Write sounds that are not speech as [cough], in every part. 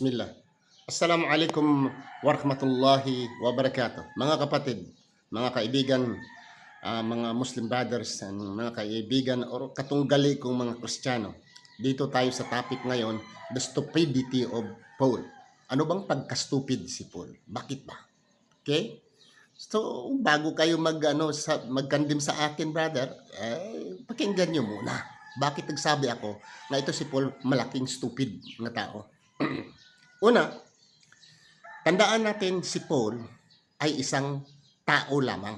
Bismillah. Assalamualaikum warahmatullahi wabarakatuh. Mga kapatid, mga kaibigan, ah, mga Muslim brothers, and mga kaibigan o katunggali kong mga Kristiyano. Dito tayo sa topic ngayon, the stupidity of Paul. Ano bang pagka-stupid si Paul? Bakit ba? Okay? So, bago kayo mag, ano, sa, magkandim sa akin, brother, eh, pakinggan nyo muna. Bakit nagsabi ako na ito si Paul malaking stupid na tao? [clears throat] Una, tandaan natin si Paul ay isang tao lamang.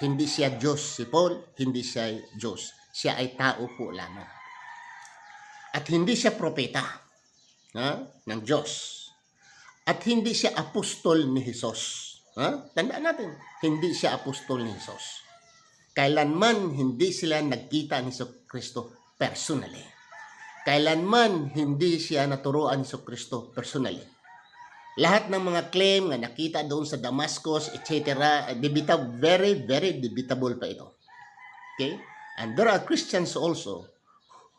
Hindi siya Diyos. Si Paul, hindi siya Diyos. Siya ay tao po lamang. At hindi siya propeta ha, ng Diyos. At hindi siya apostol ni Jesus. Ha? Tandaan natin, hindi siya apostol ni Jesus. Kailanman hindi sila nagkita ni Kristo personally. Kailanman hindi siya naturuan ni Kristo personally. Lahat ng mga claim na nakita doon sa Damascus, etc., debita, very, very debatable pa ito. Okay? And there are Christians also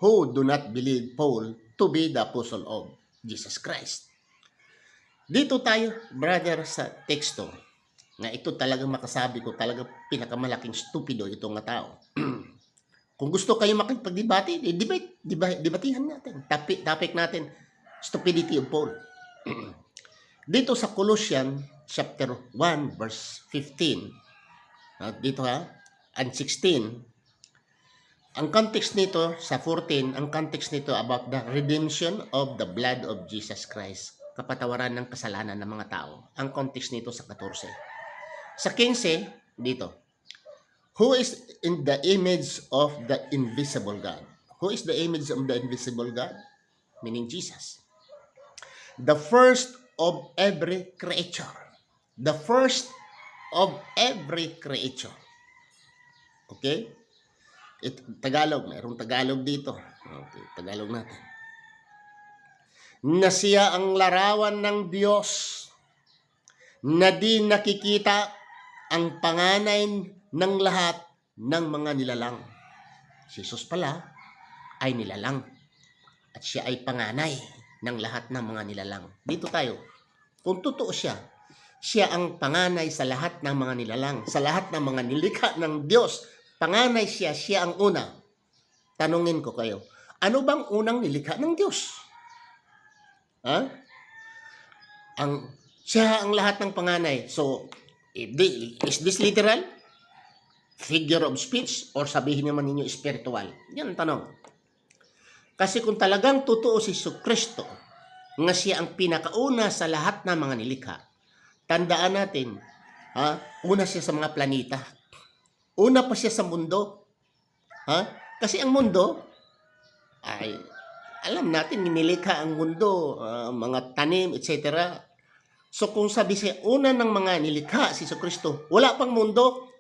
who do not believe Paul to be the apostle of Jesus Christ. Dito tayo, brother, sa teksto na ito talagang makasabi ko, talagang pinakamalaking stupido itong nga tao. [clears throat] Kung gusto kayo makipagdebate, eh, debate, debate, debatihan natin. Topic, topic natin, stupidity of Paul. [clears throat] dito sa Colossians chapter 1 verse 15, ah, dito ha, and 16, ang context nito sa 14, ang context nito about the redemption of the blood of Jesus Christ, kapatawaran ng kasalanan ng mga tao. Ang context nito sa 14. Sa 15, dito, Who is in the image of the invisible God? Who is the image of the invisible God? Meaning Jesus. The first of every creature. The first of every creature. Okay? It, Tagalog, mayroong Tagalog dito. Okay, Tagalog natin. Na siya ang larawan ng Diyos na di nakikita ang panganay ng lahat ng mga nilalang. Si Jesus pala ay nilalang at siya ay panganay ng lahat ng mga nilalang. Dito tayo. Kung totoo siya, siya ang panganay sa lahat ng mga nilalang, sa lahat ng mga nilikha ng Diyos. Panganay siya, siya ang una. Tanungin ko kayo, ano bang unang nilikha ng Diyos? Ha? Ang siya ang lahat ng panganay. So, is this literal? Figure of speech? Or sabihin naman ninyo spiritual? Yan ang tanong. Kasi kung talagang totoo si Kristo, nga siya ang pinakauna sa lahat ng mga nilikha, tandaan natin, ha? una siya sa mga planeta. Una pa siya sa mundo. Ha? Kasi ang mundo, ay, alam natin, nilikha ang mundo, ah, mga tanim, etc. So kung sabi siya, una ng mga nilikha si Kristo, wala pang mundo.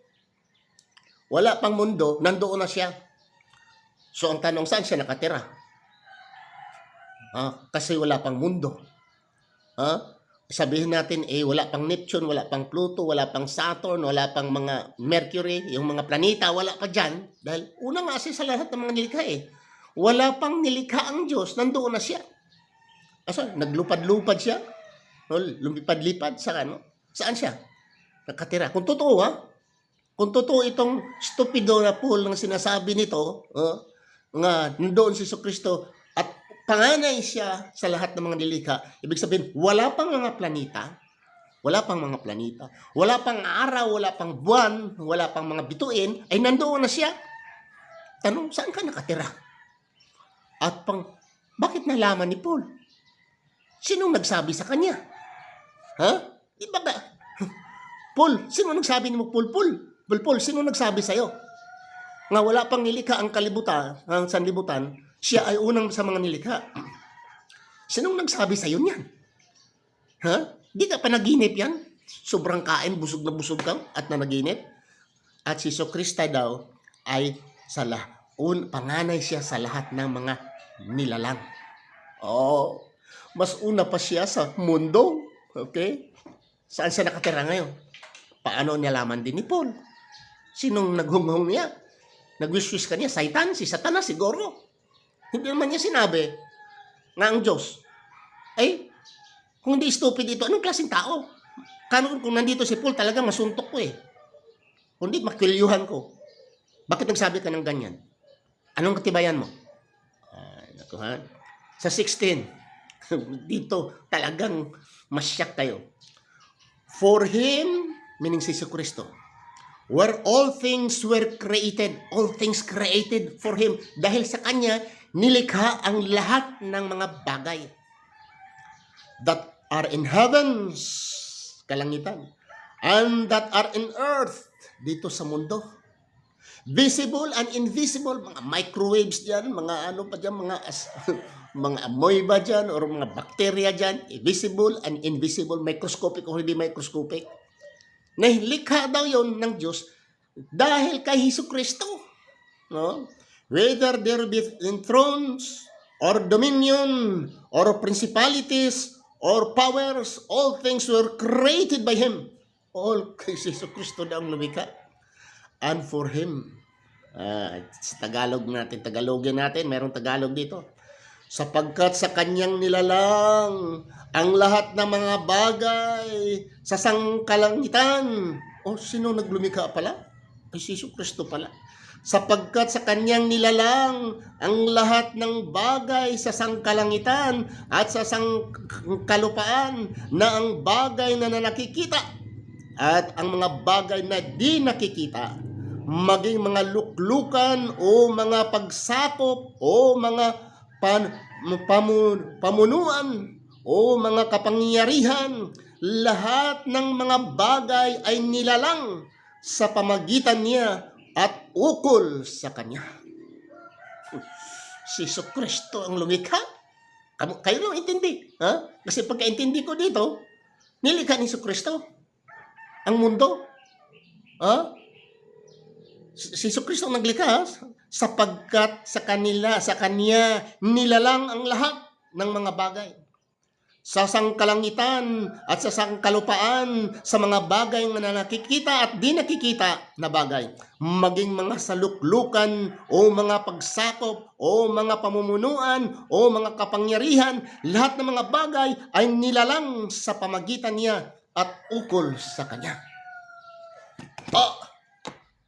Wala pang mundo, nandoon na siya. So ang tanong, saan siya nakatira? Ah, kasi wala pang mundo. Ha? Sabihin natin, eh, wala pang Neptune, wala pang Pluto, wala pang Saturn, wala pang mga Mercury, yung mga planeta, wala pa dyan. Dahil una nga siya sa lahat ng mga nilikha eh. Wala pang nilikha ang Diyos, nandoon na siya. Asa, naglupad-lupad siya. Lumipad-lipad sa ano? Saan siya? Nakatira. Kung totoo ha, kung totoo itong stupido na Paul ng sinasabi nito, uh, nga nandoon si Kristo at panganay siya sa lahat ng mga nilikha, ibig sabihin, wala pang mga planeta, wala pang mga planeta, wala pang araw, wala pang buwan, wala pang mga bituin, ay nandoon na siya. Tanong, saan ka nakatira? At pang, bakit nalaman ni Paul? Sinong nagsabi sa kanya? Ha? Di ba? [laughs] Paul, sino nagsabi ni mo, Paul, Paul? Paul, sino nagsabi sa'yo? Nga wala pang nilikha ang kalibutan, ang sanlibutan, siya ay unang sa mga nilikha. Sinong nagsabi sa'yo niyan? Ha? Di ka panaginip yan? Sobrang kain, busog na busog ka at nanaginip? At si Krista daw ay sa un, panganay siya sa lahat ng mga nilalang. Oh, mas una pa siya sa mundo. Okay? Saan siya nakatira ngayon? Paano niya laman din ni Paul? Sinong naghunghong niya? Nagwiswis ka niya? Satan? Si Satanas? Siguro? Hindi naman niya sinabi na ang Diyos. Ay, Kung hindi stupid ito, anong klaseng tao? Kano kung nandito si Paul, talaga masuntok ko eh. Kung hindi, makilyuhan ko. Bakit nagsabi ka ng ganyan? Anong katibayan mo? Ay, naku. Sa 16, [laughs] dito talagang masyak tayo. For Him, meaning si Kristo, where all things were created, all things created for Him. Dahil sa Kanya, nilikha ang lahat ng mga bagay that are in heavens, kalangitan, and that are in earth, dito sa mundo. Visible and invisible, mga microwaves dyan, mga ano pa dyan, mga, as, [laughs] mga amoeba dyan, or mga bacteria dyan, visible and invisible, microscopic o hindi microscopic. Nahilikha daw yon ng Diyos dahil kay Hesus Kristo. No? Whether there be in thrones, or dominion, or principalities, or powers, all things were created by Him. All [laughs] kay Hesus Kristo na ang lumikha. And for Him, sa Tagalog natin, Tagalogin natin, merong Tagalog dito. Sapagkat sa kanyang nilalang ang lahat ng mga bagay sa sangkalangitan. O, sino naglumikha pala? Ay, si Hesus Kristo pala. Sapagkat sa kanyang nilalang ang lahat ng bagay sa sangkalangitan at sa sangkalupaan na ang bagay na nakikita at ang mga bagay na di nakikita, maging mga luklukan o mga pagsakop o mga pan, pamu- pamunuan o mga kapangyarihan, lahat ng mga bagay ay nilalang sa pamagitan niya at ukol sa kanya. Si Kristo ang lumikha. Kayo lang intindi. Ha? Kasi pagkaintindi ko dito, nilikha ni Kristo ang mundo. Ha? Si Kristo naglikha ha? sapagkat sa kanila, sa kanya, nilalang ang lahat ng mga bagay. Sa sangkalangitan at sa sangkalupaan, sa mga bagay na nakikita at di nakikita na bagay, maging mga saluklukan o mga pagsakop o mga pamumunuan o mga kapangyarihan, lahat ng mga bagay ay nilalang sa pamagitan niya at ukol sa kanya. Ah,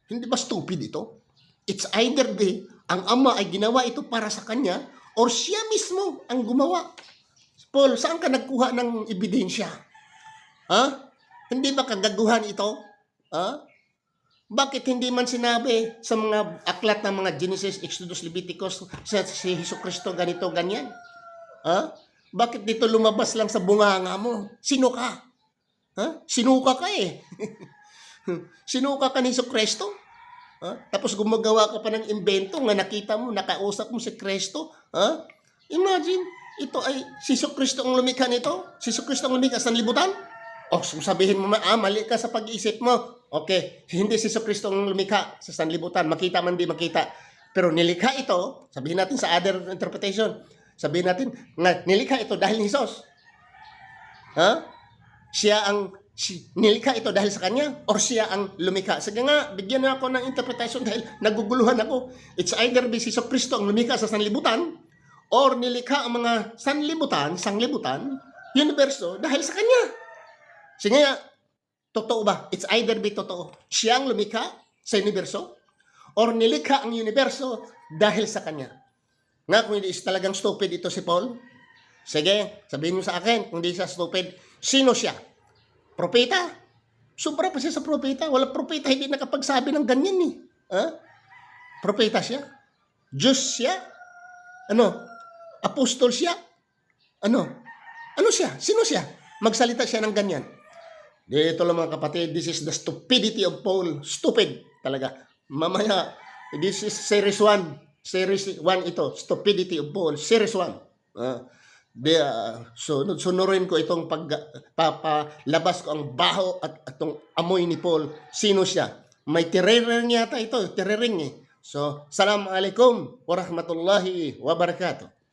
hindi ba stupid ito? It's either be, ang ama ay ginawa ito para sa kanya or siya mismo ang gumawa. Paul, saan ka nagkuha ng ebidensya? Ha? Hindi ba kagaguhan ito? Ha? Bakit hindi man sinabi sa mga aklat ng mga Genesis, Exodus, Leviticus sa si Hesus Kristo ganito, ganyan? Ha? Bakit dito lumabas lang sa bunganga mo? Sino ka? Ha? Sinuka ka eh. [laughs] [laughs] Sinuka ka ni Kristo? Ha? Tapos gumagawa ka pa ng invento nga nakita mo, nakausap mo si Kristo. Ha? Imagine, ito ay si Kristo ang lumikha nito? Si Kristo ang lumikha sa libutan? O sabihin mo, ah, mali ka sa pag-iisip mo. Okay, hindi si Kristo ang lumikha sa sanlibutan. Makita man di makita. Pero nilikha ito, sabihin natin sa other interpretation, sabihin natin, nga nilikha ito dahil ni Jesus. Ha? Siya ang si, nilikha ito dahil sa kanya or siya ang lumikha. Sige nga, bigyan na ako ng interpretation dahil naguguluhan ako. It's either si Hesus Kristo ang lumikha sa sanlibutan or nilikha ang mga sanlibutan, sanglibutan, universo dahil sa kanya. Sige nga, totoo ba? It's either be totoo. Siya ang lumikha sa universo or nilikha ang universo dahil sa kanya. Nga kung hindi talagang stupid ito si Paul, sige, sabihin mo sa akin, kung hindi siya stupid, sino siya? Propeta? Sobra pa siya sa propeta. Wala propeta, hindi nakapagsabi ng ganyan eh. Ha? Propeta siya? Diyos siya? Ano? Apostol siya? Ano? Ano siya? Sino siya? Magsalita siya ng ganyan. Dito lang mga kapatid, this is the stupidity of Paul. Stupid talaga. Mamaya, this is series 1. Series 1 ito, stupidity of Paul. Series 1. Ah, di, ah, sunod, sunurin ko itong pag, papalabas ko ang baho at itong amoy ni Paul. Sino siya? May tirering yata ito, tirering eh. So, salam alaikum warahmatullahi wabarakatuh.